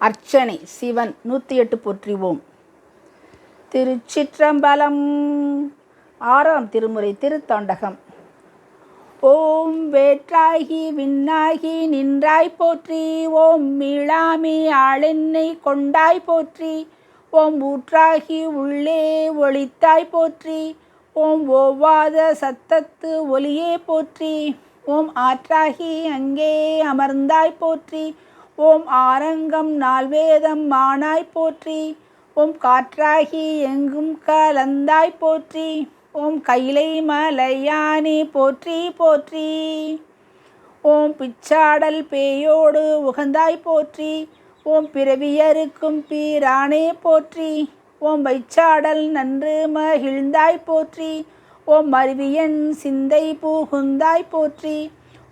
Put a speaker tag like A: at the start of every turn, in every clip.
A: அர்ச்சனை சிவன் நூற்றி எட்டு போற்றிவோம். திருச்சிற்றம்பலம் ஆறாம் திருமுறை திருத்தாண்டகம். ஓம் வேற்றாகி விண்ணாகி நின்றாய் போற்றி ஓம் மீளாமி ஆளென்னை கொண்டாய் போற்றி ஓம் ஊற்றாகி உள்ளே ஒளித்தாய் போற்றி ஓம் ஒவ்வாத சத்தத்து ஒலியே போற்றி ஓம் ஆற்றாகி அங்கே அமர்ந்தாய் போற்றி ஓம் ஆரங்கம் நால்வேதம் மானாய் போற்றி ஓம் காற்றாகி எங்கும் கலந்தாய் போற்றி ஓம் கைலை மலையானி போற்றி போற்றி. ஓம் பிச்சாடல் பேயோடு உகந்தாய் போற்றி ஓம் பிறவியருக்கும் பீரானே போற்றி ஓம் வைச்சாடல் நன்று மகிழ்ந்தாய் போற்றி ஓம் மருவியன் சிந்தை பூகுந்தாய் போற்றி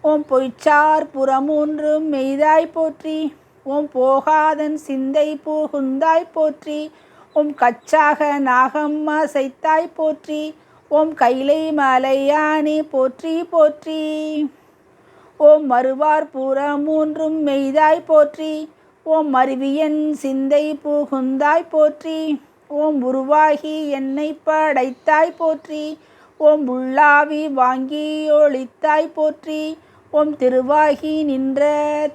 A: ஓம் பொய்ச்சார் புறமூன்றும் மெய்தாய் போற்றி. ஓம் போகாதன் சிந்தை பூகுந்தாய் போற்றி. ஓம் கச்சாக நாகம் அசைத்தாய் போற்றி. ஓம் கைலை மலையானே போற்றி போற்றி. ஓம் மறுவார் புறமூன்றும் மெய்தாய் போற்றி. ஓம் மருவியன் சிந்தை புகுந்தாய் போற்றி. ஓம் உருவாகி என்னை படைத்தாய் போற்றி. ஓம் உள்ளாவி வாங்கி ஒளித்தாய் போற்றி. ஓம் திருவாகி நின்ற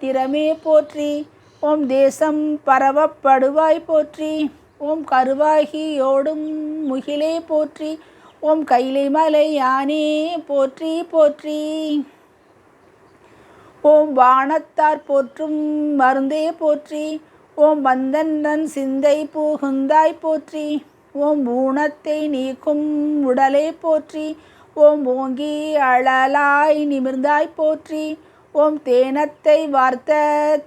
A: திறமே போற்றி. ஓம் தேசம் பரவப்படுவாய் போற்றி. ஓம் கருவாகி ஓடும் முகிலே போற்றி. ஓம் கைலை மலை யானே போற்றி போற்றி. ஓம் வானத்தார் போற்றும் மருந்தே போற்றி. ஓம் வந்தன்றன் சிந்தை புகுந்தாய் போற்றி. ஓம் ஊனத்தை நீக்கும் உடலே போற்றி. ஓம் ஓங்கி அழலாய் நிமிர்ந்தாய் போற்றி. ஓம் தேனத்தை வார்த்த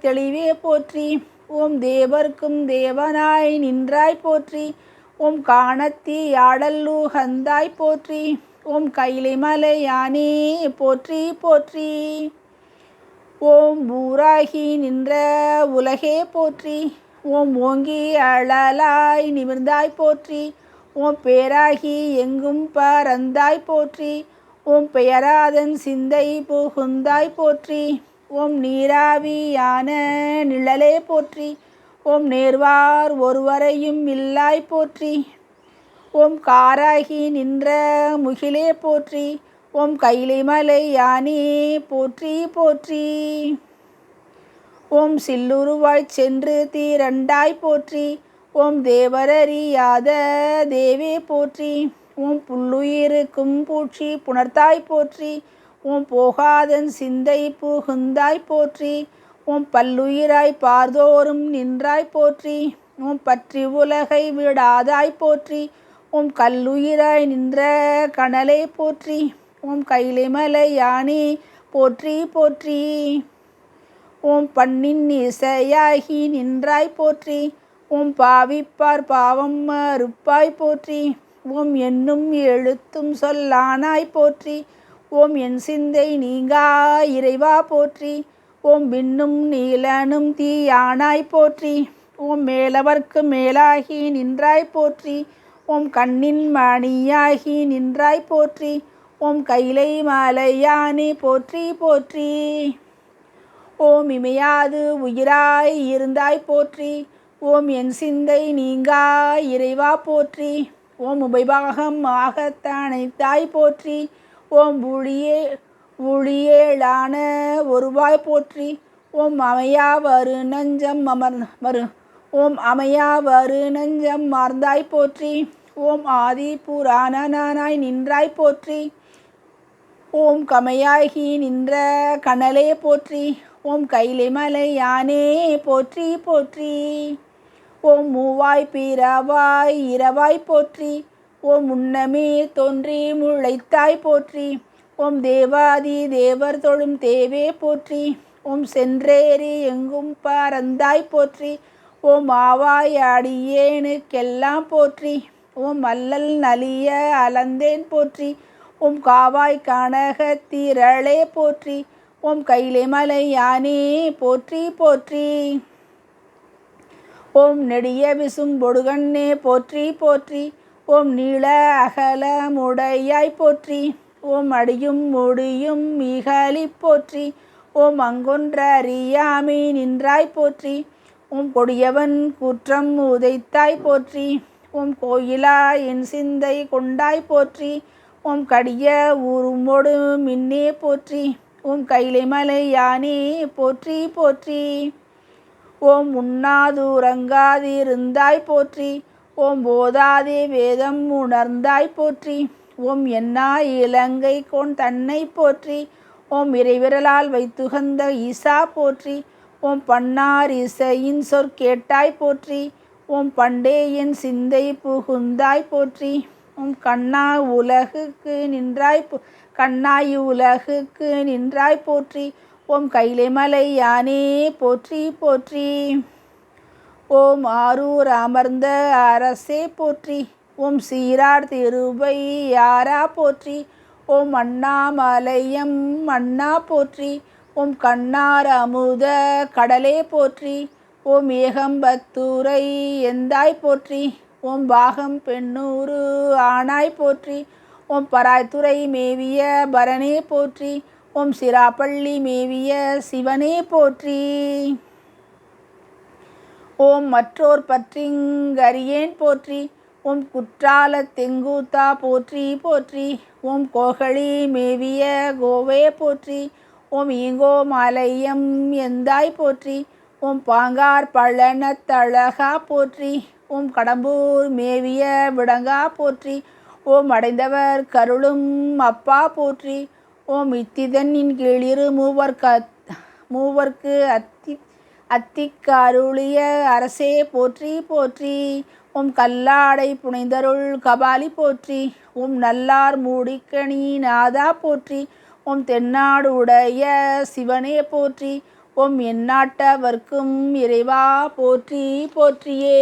A: தெளிவே போற்றி. ஓம் தேவர்க்கும் தேவனாய் நின்றாய் போற்றி. ஓம் காணத்தி ஆடல்லூகந்தாய் போற்றி. ஓம் கைலிமலை யானே போற்றி போற்றி. ஓம் ஊராகி நின்ற உலகே போற்றி. ஓம் ஓங்கி அழலாய் நிமிர்ந்தாய் போற்றி. ஓம் பேராகி எங்கும் பரந்தாய் போற்றி. ஓம் பெயராதன் சிந்தை புகுந்தாய் போற்றி. ஓம் நீராவியான நிழலே போற்றி. ஓம் நேர்வார் ஒருவரையும் இல்லாய் போற்றி. ஓம் காராகி நின்ற முகிலே போற்றி. ஓம் கைலை மலை யானே போற்றி போற்றி. ஓம் சில்லுருவாய் சென்று தீரண்டாய் போற்றி. ஓம் தேவரறியாத தேவே போற்றி. ஓம் புல்லுயிருக்கும் பூற்றி புணர்த்தாய் போற்றி. ஓம் போகாதன் சிந்தை புகுந்தாய் போற்றி. ஓம் பல்லுயிராய் பார்தோறும் நின்றாய் போற்றி. ஓம் பற்றி உலகை விடாதாய் போற்றி. ஓம் கல்லுயிராய் நின்ற கனலை போற்றி. ஓம் கைலிமலை யானே போற்றி போற்றி. ஓம் பண்ணின் இசையாகி நின்றாய் போற்றி. ஓம் பாவிப்பார் பாவம் மறுப்பாய் போற்றி. ஓம் என்னும் எழுத்தும் சொல்லானாய் போற்றி. ஓம் என் சிந்தை நீங்கா இறைவா போற்றி. ஓம் விண்ணும் நீலனும் தீயானாய் போற்றி. ஓம் மேலவர்க்கு மேலாகி நின்றாய் போற்றி. ஓம் கண்ணின் மணியாகி நின்றாய் போற்றி. ஓம் கைலை மலையானே போற்றி போற்றி. ஓம் இமையாது உயிராய் இருந்தாய் போற்றி. ஓம் என் சிந்தை நீங்கா இறைவா போற்றி. ஓம் உபைபாகம் தாய் போற்றி. ஓம் புளியே ஊழியேளான ஒருவாய் போற்றி. ஓம் அமையா வரு நஞ்சம் அமர் வரு. ஓம் அமையா வரு நஞ்சம் மார்ந்தாய் போற்றி. ஓம் ஆதி புராணனானாய் நின்றாய் போற்றி. ஓம் கமையாகி நின்ற கனலே போற்றி. ஓம் கைலை மலை யானே போற்றி போற்றி. ஓம் மூவாய் பிறவாய் இரவாய் போற்றி. ஓம் முன்னமே தோன்றி முளைத்தாய் போற்றி. ஓம் தேவாதி தேவர் தொழும் தேவே போற்றி. ஓம் சென்றேறி எங்கும் பறந்தாய் போற்றி. ஓம் ஆவாய் அடியேனுக்கெல்லாம் போற்றி. ஓம் அல்லல் நலிய அலந்தேன் போற்றி. ஓம் காவாய் கனகத்திரளே போற்றி. ஓம் கைலை மலை யானே போற்றி போற்றி. ஓம் நெடிய விசும் பொடுகண்ணே போற்றி போற்றி. ஓம் நீள அகல முடையாய் போற்றி. ஓம் அடியும் முடியும் மிகலி போற்றி. ஓம் அங்கொன்ற அறியாமை நின்றாய் போற்றி. ஓம் கொடியவன் குற்றம் உதைத்தாய் போற்றி. ஓம் கோயிலா என் சிந்தை கொண்டாய் போற்றி. ஓம் கடிய உருமொடு மின்னே போற்றி. ஓம் கைலைமலை யானே போற்றி போற்றி. ஓம் உண்ணாதுறங்காதிருந்தாய் போற்றி. ஓம் போதாதே வேதம் உணர்ந்தாய் போற்றி. ஓம் என்னா இலங்கை கோன் தன்னை போற்றி. ஓம் இறைவிரலால் வைத்துகந்த ஈசா போற்றி. ஓம் பன்னார் இசையின் சொற்கேட்டாய் போற்றி. ஓம் பண்டே என் சிந்தை புகுந்தாய் போற்றி. உம் கண்ணா உலகுக்கு நின்றாய் கண்ணாய் உலகுக்கு நின்றாய் போற்றி. ஓம் கைலைமலை யானே போற்றி போற்றி. ஓம் ஆரூர் அமர்ந்த அரசே போற்றி. ஓம் சீரார் திருவை யாரா போற்றி. ஓம் அண்ணாமலையம் அண்ணா போற்றி. ஓம் கண்ணார் அமுத கடலே போற்றி. ஓம் ஏகம்பத்துரை எந்தாய் போற்றி. ஓம் பாகம் பெண்ணூறு ஆனாய் போற்றி. ஓம் பராய்த்துறை மேவிய பரணே போற்றி. ஓம் சிராப்பள்ளி மேவிய சிவனே போற்றி. ஓம் மற்றோர் பற்றிங்கரியேன் போற்றி. ஓம் குற்றால தெங்கூத்தா போற்றி போற்றி. ஓம் கோகழி மேவிய கோவே போற்றி. ஓம் ஈங்கோ மலையம் எந்தாய் போற்றி. ஓம் பாங்கார் பழனத்தழகா போற்றி. ஓம் கடம்பூர் மேவிய விடங்கா போற்றி. ஓம் அடைந்தவர் கருளும் அப்பா போற்றி. ஓம் இத்திதனின் இரு மூவர் மூவர்க்கு அத்தி அத்திக்கருளிய அரசே போற்றி போற்றி. உம் கல்லாடை புனைந்தருள் கபாலி போற்றி. உம் நல்லார் மூடிக்கணி நாதா போற்றி. உம் தென்னாடு உடைய சிவனே போற்றி. ஓம் எந்நாட்டவர்க்கும் இறைவா போற்றி போற்றியே.